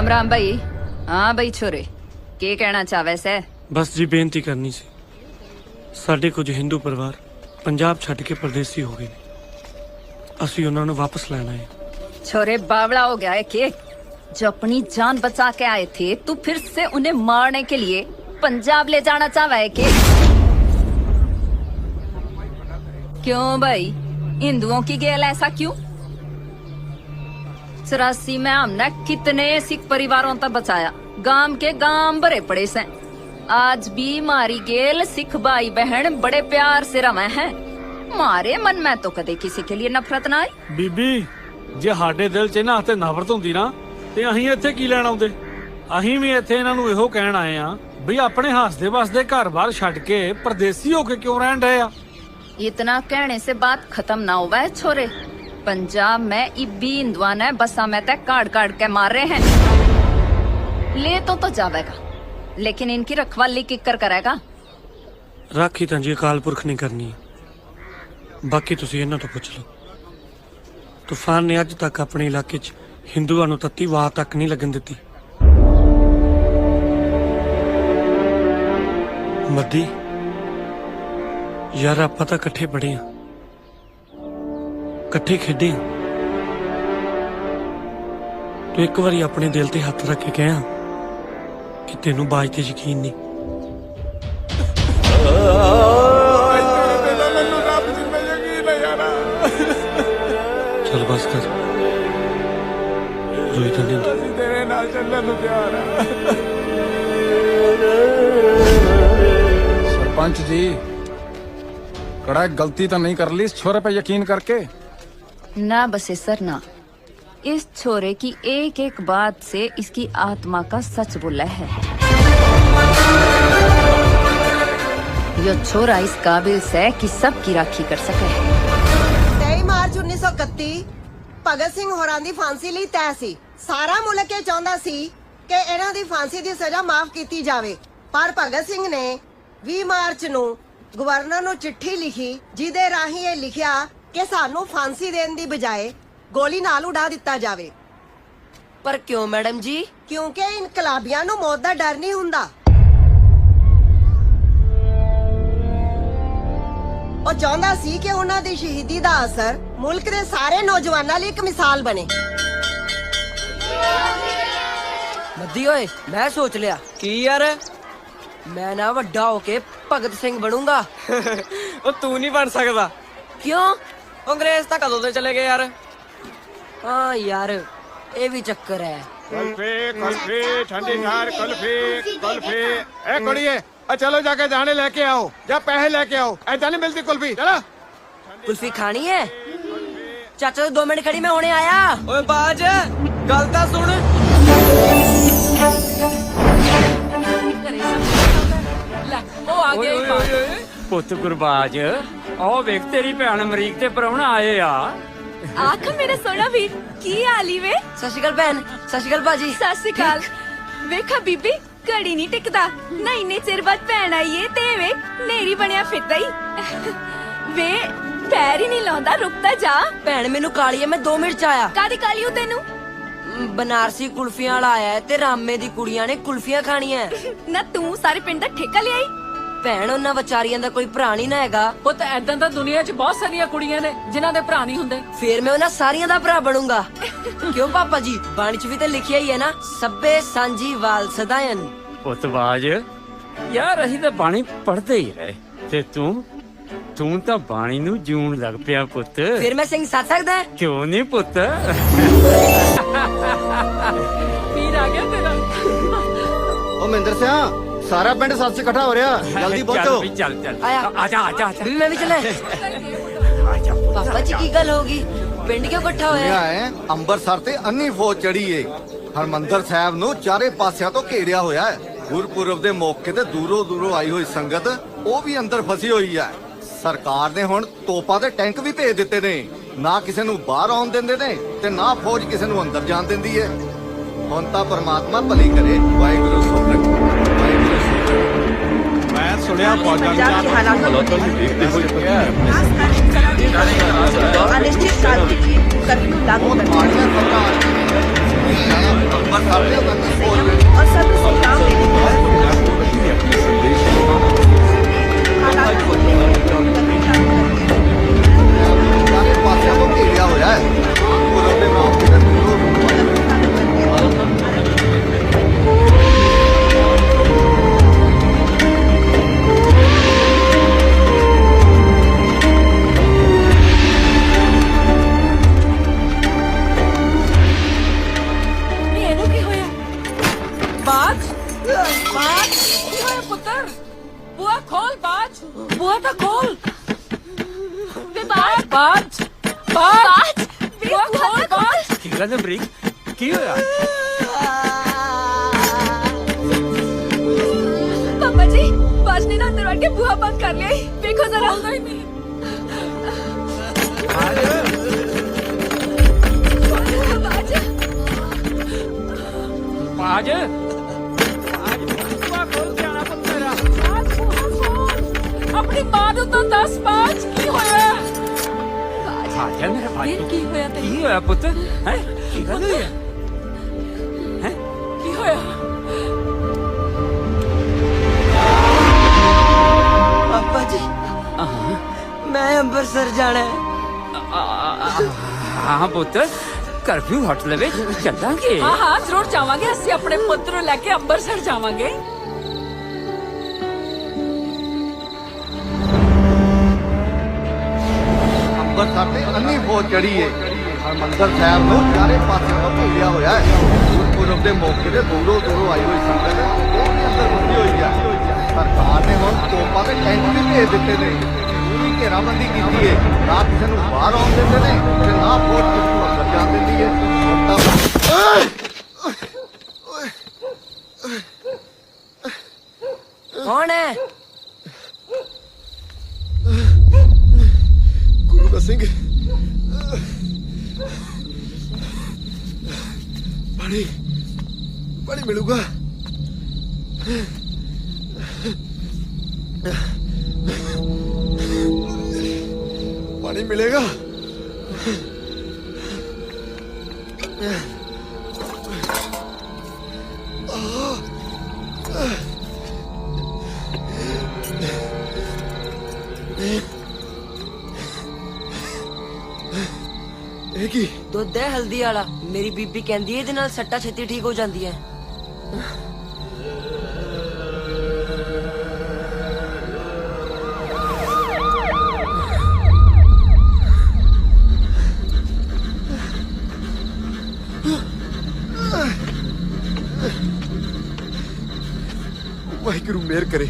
ਰਾਮ ਰਾਮ ਭਾਈ ਹਾਂ ਭਾਈ ਛੋਰੇ ਕੀ ਕਹਿਣਾ ਚਾਹਵੇ ਸੈ ਬਸ ਜੀ ਬੇਨਤੀ ਕਰਨੀ ਸੀ ਸਾਡੇ ਕੁਝ ਹਿੰਦੂ ਪਰਿਵਾਰ ਪੰਜਾਬ ਛੱਡ ਕੇ ਪਰਦੇਸੀ ਹੋ ਗਏ ਨੇ ਅਸੀਂ ਉਹਨਾਂ ਨੂੰ ਵਾਪਸ ਲੈਣਾ ਹੈ छोरे बावड़ा हो गया है कि जो अपनी जान बचा के आए थे तू फिर से उन्हें मारने के लिए पंजाब ले जाना चाह है कि क्यों भाई हिंदुओं की गेल ऐसा क्यों चौरासी में हमने कितने सिख परिवारों तक बचाया गांव के गांव भरे पड़े से आज भी मारी गेल सिख भाई बहन बड़े प्यार से रवे हैं मारे मन में तो कदे किसी के लिए नफरत ना आई ਬੀਬੀ ਜੇ ਸਾਡੇ ਦਿਲ 'ਚ ਇਹਨਾਂ ਹੱਥੇ ਨਫ਼ਰਤ ਹੁੰਦੀ ਨਾ ਤੇ ਅਸੀਂ ਇੱਥੇ ਕੀ ਲੈਣ ਆਉਂਦੇ ਅਸੀਂ ਵੀ ਇੱਥੇ ਇਹਨਾਂ ਨੂੰ ਇਹੋ ਕਹਿਣ ਆਏ ਆ ਵੀ ਆਪਣੇ ਹੱਸਦੇ ਵਸਦੇ ਘਰ-ਬਾਰ ਛੱਡ ਕੇ ਪਰਦੇਸੀ ਹੋ ਕੇ ਕਿਉਂ ਰਹਿਣ ਡਏ ਆ इतना कहने से बात खत्म ना हुआ है छोरे पंजाब में इब्बी हिंदुआ ने बसा में तक काट काट के मार रहे हैं ले तो तो जावेगा लेकिन इनकी रखवाली किकर करेगा ਰਾਖੀ ਤਾਂ ਜੀ ਅਕਾਲ ਪੁਰਖ ਨੇ ਕਰਨੀ ਹੈ ਬਾਕੀ ਤੁਸੀਂ ਇਹਨਾਂ ਤੋਂ ਪੁੱਛ ਲਓ ਤੂਫਾਨ ਨੇ ਅੱਜ ਤੱਕ ਆਪਣੇ ਇਲਾਕੇ 'ਚ ਹਿੰਦੂਆਂ ਨੂੰ ਤੱਤੀ ਵਾਹ ਤੱਕ ਨਹੀਂ ਲੱਗਣ ਦਿੱਤੀ ਮੱਦੀ ਯਾਰ ਆਪਾਂ ਤਾਂ ਇਕੱਠੇ ਪੜੇ ਆ ਇਕੱਠੇ ਖੇਡੇ ਆ ਤੂੰ ਇੱਕ ਵਾਰੀ ਆਪਣੇ ਦਿਲ ਤੇ ਹੱਥ ਰੱਖ ਕੇ ਕਹਿਆ ਕਿ ਤੈਨੂੰ ਬਾਜ ਤੇ ਯਕੀਨ ਨਹੀਂ ਚੱਲ ਬਸ ਕਰ ਰੋਈ ਤਾਂ ਨਹੀਂ ਹੁੰਦਾ। ਤੇਰੇ ਨਾਲ ਚੱਲਣ ਨੂੰ ਤਿਆਰ ਆ सरपंच जी कड़ा गलती तो नहीं कर ली इस छोरे पे यकीन करके ना बसे सर ना इस छोरे की एक एक बात से इसकी आत्मा का सच बोला है यो छोरा इस काबिल से कि सबकी राखी कर सके 23 ਮਾਰਚ 1931 ਭਗਤ ਸਿੰਘ ਹੋਰਾਂ ਦੀ ਫਾਂਸੀ ਲਈ ਤੈਅ ਸੀ ਸਾਰਾ ਮੁਲਕ ਇਹ ਚਾਹੁੰਦਾ ਸੀ ਕਿ ਇਹਨਾਂ ਦੀ ਫਾਂਸੀ ਦੀ ਸਜ਼ਾ ਮਾਫ ਕੀਤੀ ਜਾਵੇ ਪਰ ਭਗਤ ਸਿੰਘ ਨੇ 20 ਮਾਰਚ ਨੂੰ ਗਵਰਨਰ ਨੂੰ ਚਿੱਠੀ ਲਿਖੀ ਜਿਹਦੇ ਰਾਹੀਂ ਇਹ ਲਿਖਿਆ ਕਿ ਸਾਨੂੰ ਫਾਂਸੀ ਦੇਣ ਦੀ ਬਜਾਏ ਗੋਲੀ ਨਾਲ ਉਡਾ ਦਿੱਤਾ ਜਾਵੇ। ਪਰ ਕਿਉਂ ਮੈਡਮ ਜੀ? ਕਿਉਂਕਿ ਇਨਕਲਾਬੀਆਂ ਨੂੰ ਮੌਤ ਦਾ ਡਰ ਨਹੀਂ ਹੁੰਦਾ। ਉਹ ਚਾਹੁੰਦਾ ਸੀ ਕਿ ਉਹਨਾਂ ਦੀ ਸ਼ਹੀਦੀ ਦਾ ਅਸਰ ਮੁਲਕ ਦੇ ਸਾਰੇ ਨੌਜਵਾਨਾਂ ਲਈ ਇੱਕ ਮਿਸਾਲ ਬਣੇ। ਮੱਦੀ ਓਏ ਮੈਂ ਸੋਚ ਲਿਆ। ਕੀ ਯਾਰ? ਮੈਂ ਨਾ ਵੱਡਾ ਹੋ ਕੇ ਭਗਤ ਸਿੰਘ ਬਣੂੰਗਾ। ਉਹ ਤੂੰ ਨਹੀਂ ਬਣ ਸਕਦਾ। ਕਿਉਂ? ਅੰਗਰੇਜ਼ ਤਾਂ ਕਦੋਂ ਦੇ ਚਲੇ ਗਏ ਯਾਰ ਹਾਂ ਯਾਰ ਇਹ ਵੀ ਚੱਕਰ ਹੈ कुल्फी कुल्फी ठंडी ठार कुल्फी कुल्फी ए कुड़िए आ चलो जाके जाने लेके आओ जा पैसे लेके आओ ऐसा नहीं मिलती कुल्फी चलो ਕੁਲਫੀ ਖਾਣੀ ਹੈ ਚਾਚਾ ਤੂੰ 2 ਮਿੰਟ ਖੜੀ ਮੈਂ ਹੁਣੇ ਆਇਆ ਓਏ ਬਾਜ ਗੱਲ ਤਾਂ ਸੁਣ ਉਹ ਆ ਗਿਆ ਹੀ ਪੁੱਤ ਗੁਰਬਾਜ ਉਹ ਵੇਖ ਤੇਰੀ ਭੈਣ ਅਮਰੀਕ ਤੇ ਪਰਉਣਾ ਆਏ ਆ। ਆਖ ਮੇਰਾ ਸੋਹਣਾ ਵੀਰ ਕੀ ਹਾਲੀ ਵੇ? ਸਤਿ ਸ਼੍ਰੀ ਅਕਾਲ ਭੈਣ ਸਤਿ ਸ਼੍ਰੀ ਅਕਾਲ ਭਾਜੀ। ਸਤਿ ਸ਼੍ਰੀ ਅਕਾਲ। ਵੇਖਾ ਬੀਬੀ ਘੜੀ ਨਹੀਂ ਟਿਕਦਾ। ਨਾ ਇੰਨੇ ਚਿਰ ਬਾਅਦ ਭੈਣ ਆਈ ਏ ਤੇ ਵੇ ਨੇਰੀ ਬਣਿਆ ਫਿਰਦਾ ਹੀ ਵੇ ਪੈਰ ਹੀ ਨਹੀਂ ਲਾਉਂਦਾ ਰੁਕਦਾ ਜਾ। ਭੈਣ ਮੈਨੂੰ ਕਾਲੀ ਹੈ ਮੈਂ 2 ਮਿੰਟ ਚ ਆਇਆ। ਕਾਦੀ ਕਾਲੀ ਉਹ ਤੈਨੂੰ? ਬਨਾਰਸੀ ਕੁਲਫੀਆਂ ਵਾਲਾ ਆਇਆ ਹੈ ਤੇ ਰਾਮੇ ਦੀ ਕੁੜੀਆਂ ਨੇ ਕੁਲਫੀਆਂ ਖਾਣੀਆਂ ਨਾ ਤੂੰ ਸਾਰੇ ਪਿੰਡ ਦਾ ਠੇਕਾ ਲਿਆਈ? ਭੈਣ ਉਹਨਾਂ ਵਿਚਾਰੀਆਂ ਦਾ ਕੋਈ ਭਰਾ ਨਹੀਂ ਨਾ ਹੈਗਾ। ਪੁੱਤ ਐਦਾਂ ਤਾਂ ਦੁਨੀਆ 'ਚ ਬਹੁਤ ਸਾਰੀਆਂ ਕੁੜੀਆਂ ਨੇ ਜਿਨ੍ਹਾਂ ਦੇ ਭਰਾ ਨਹੀਂ ਹੁੰਦੇ। ਫੇਰ ਮੈਂ ਉਹਨਾਂ ਸਾਰੀਆਂ ਦਾ ਭਰਾ ਬਣੂੰਗਾ। ਕਿਉਂ ਪਾਪਾ ਜੀ? ਬਾਣੀ ਚ ਵੀ ਤਾਂ ਲਿਖਿਆ ਹੀ ਹੈ ਨਾ ਸੱਬੇ ਸਾਂਝੀ ਵਾਲ ਸਦਾਇਨ। ਪੁੱਤ ਬਾਜ ਯਾਰ ਅਸੀਂ ਤਾਂ ਬਾਣੀ ਪੜ੍ਹਦੇ ਹੀ ਰਹੇ। ਤੇ ਤੂੰ? ਤੂੰ ਤਾਂ ਬਾਣੀ ਨੂੰ ਜੂਣ ਲੱਗ ਪਿਆ ਪੁੱਤ। ਫਿਰ ਮੈਂ ਸਿੰਘ ਸੱਜ ਸਕਦਾ? ਹੈ? ਕਿਉਂ ਨਹੀਂ ਪੁੱਤ? ਵੀਰ ਆ ਗਿਆ ਤੇਰਾ। ਉਹ ਮਹਿੰਦਰ ਸਿਆ। ਸਾਰਾ ਪਿੰਡ ਸੱਚ ਇਕੱਠਾ ਹੋ ਰਿਹਾ। ਜਲਦੀ ਚੱਲ ਪਹੁੰਚੋ। ਵੀ ਚੱਲ ਚੱਲ। ਆਇਆ। ਆ ਜਾ ਆ ਜਾ ਆ ਜਾ। ਵੀ ਮੈਂ ਵੀ ਚੱਲੇ। ਆ ਜਾ। ਪੁੱਤ। ਪਾਪਾ ਜੀ ਕੀ ਗੱਲ ਹੋ ਗਈ? ਪਿੰਡ ਕਿਉਂ ਇਕੱਠਾ ਹੋਇਆ? ਹੈ ਅੰਮ੍ਰਿਤਸਰ ਤੇ ਅੰਨੀ ਫੌਜ ਚੜੀ ਏ। ਹਰਮੰਦਰ ਸਾਹਿਬ ਨੂੰ ਚਾਰੇ ਪਾਸਿਆਂ ਤੋਂ ਘੇਰਿਆ ਹੋਇਆ ਹੈ। ਗੁਰਪੁਰਬ ਦੇ ਮੌਕੇ ਤੇ ਦੂਰੋਂ ਦੂਰੋਂ ਆਈ ਹੋਈ ਸੰਗਤ ਉਹ ਵੀ ਅੰਦਰ ਫਸੀ ਹੋਈ ਹੈ। ਸਰਕਾਰ ਨੇ ਹੁਣ ਤੋਪਾਂ ਤੇ ਟੈਂਕ ਵੀ ਭੇਜ ਦਿੱਤੇ ਨੇ। ਨਾ ਕਿਸੇ ਨੂੰ ਬਾਹਰ ਆਉਣ ਦਿੰਦੇ ਨੇ ਤੇ ਨਾ ਫੌਜ ਕਿਸੇ ਨੂੰ ਅੰਦਰ ਜਾਣ ਦਿੰਦੀ ਏ ਹੁਣ ਤਾਂ ਪਰਮਾਤਮਾ ਭਲੀ ਕਰੇ। ਵਾਹਿਗੁਰੂ ਸੋਹਣ ਵਾਹਿਗੁਰੂ ਸੋਹਣ मैं सुनिया फौजां पंजाब के हालात को देखते हुए अनिश्चित काल के लिए कर्फ्यू लागू ਬਹੁਤ बाज बाज बुआ पुत्र? बुआ खोल बाज। बुआ तो खोल। बाज। बाज। बाज। बुआ खोल तो बाज। किरण ब्रिक की होया पापा जी बाज ने ना अंदर आके बुआ बंद कर लिया। देखो जरा। बोलता तो ही नहीं बाज। बाज ਨੂੰ ਦੱਸ ਬਾਜ ਕੀ ਹੋਇਆ ਬਾਜ ਆ ਜਾ ਮੇਰਾ ਭਾਈ ਵੀਰ ਕੀ ਹੋਇਆ ਤੈਨੂੰ ਕੀ ਹੋਇਆ ਪੁੱਤ ਹੈ ਕੀ ਗੱਲ ਹੋਈ ਹੈ ਹੈ ਕੀ ਹੋਇਆ ਪਾਪਾ ਜੀ ਮੈਂ ਅੰਮ੍ਰਿਤਸਰ ਜਾਣਾ ਹੈ ਹਾਂ ਪੁੱਤ ਕਰਫਿਊ ਹਟ ਲਵੇ ਚੱਲਾਂਗੇ ਹਾਂ ਹਾਂ ਜ਼ਰੂਰ ਜਾਵਾਂਗੇ ਅਸੀਂ ਆਪਣੇ ਪੁੱਤ ਨੂੰ ਲੈ ਕੇ ਅੰਮ੍ਰਿਤਸਰ ਜਾਵਾਂਗੇ ਅੰਮ੍ਰਿਤਸਰ ਤੇ ਅੰਨੀ ਫੌਜ ਚੜੀ ਏ। ਹਰਮੰਦਰ ਸਾਹਿਬ ਨੂੰ ਚਾਰੇ ਪਾਸਿਆਂ ਘੇਰਿਆ ਹੋਇਆ ਹੈ। ਗੁਰਪੁਰਬ ਦੇ ਮੌਕੇ ਤੇ ਦੂਰੋਂ ਦੂਰੋਂ ਆਈ ਹੋਈ ਸੰਗਤ ਉਹ ਵੀ ਅੰਦਰ ਵਸੀ ਹੋਈ ਹੈ। ਸਰਕਾਰ ਨੇ ਹੁਣ ਤੋਪਾਂ ਦੇ ਟੈਂਕ ਵੀ ਭੇਜ ਦਿੱਤੇ ਨੇ। ਪੂਰੀ ਘੇਰਾਬੰਦੀ ਕੀਤੀ ਹੈ ਨਾ ਕਿਸੇ ਨੂੰ ਬਾਹਰ ਆਉਣ ਦਿੰਦੇ ਨੇ ਤੇ ਨਾ ਫੌਜ ਕਿਸੇ ਨੂੰ ਅੰਦਰ ਜਾਣ ਦਿੰਦੀ ਏ। ਕੌਣ ਹੈ ਗੁਰੂ ਦਾ ਸਿੰਘ। ਪਾਣੀ ਪਾਣੀ ਮਿਲੂਗਾ। ਪਾਣੀ ਮਿਲੇਗਾ। ਇਹ ਕੀ? ਦੁੱਧ ਹੈ ਹਲਦੀ ਵਾਲਾ। ਮੇਰੀ ਬੀਬੀ ਕਹਿੰਦੀ ਹੈ ਇਹਦੇ ਨਾਲ ਸੱਟਾ ਛੇਤੀ ਠੀਕ ਹੋ ਜਾਂਦੀ ਹੈ ਵਾਹਿਗੁਰੂ ਮਿਹਰ ਕਰੇ।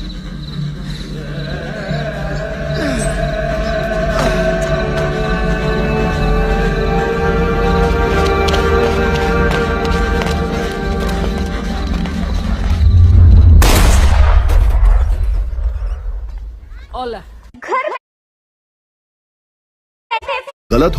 malade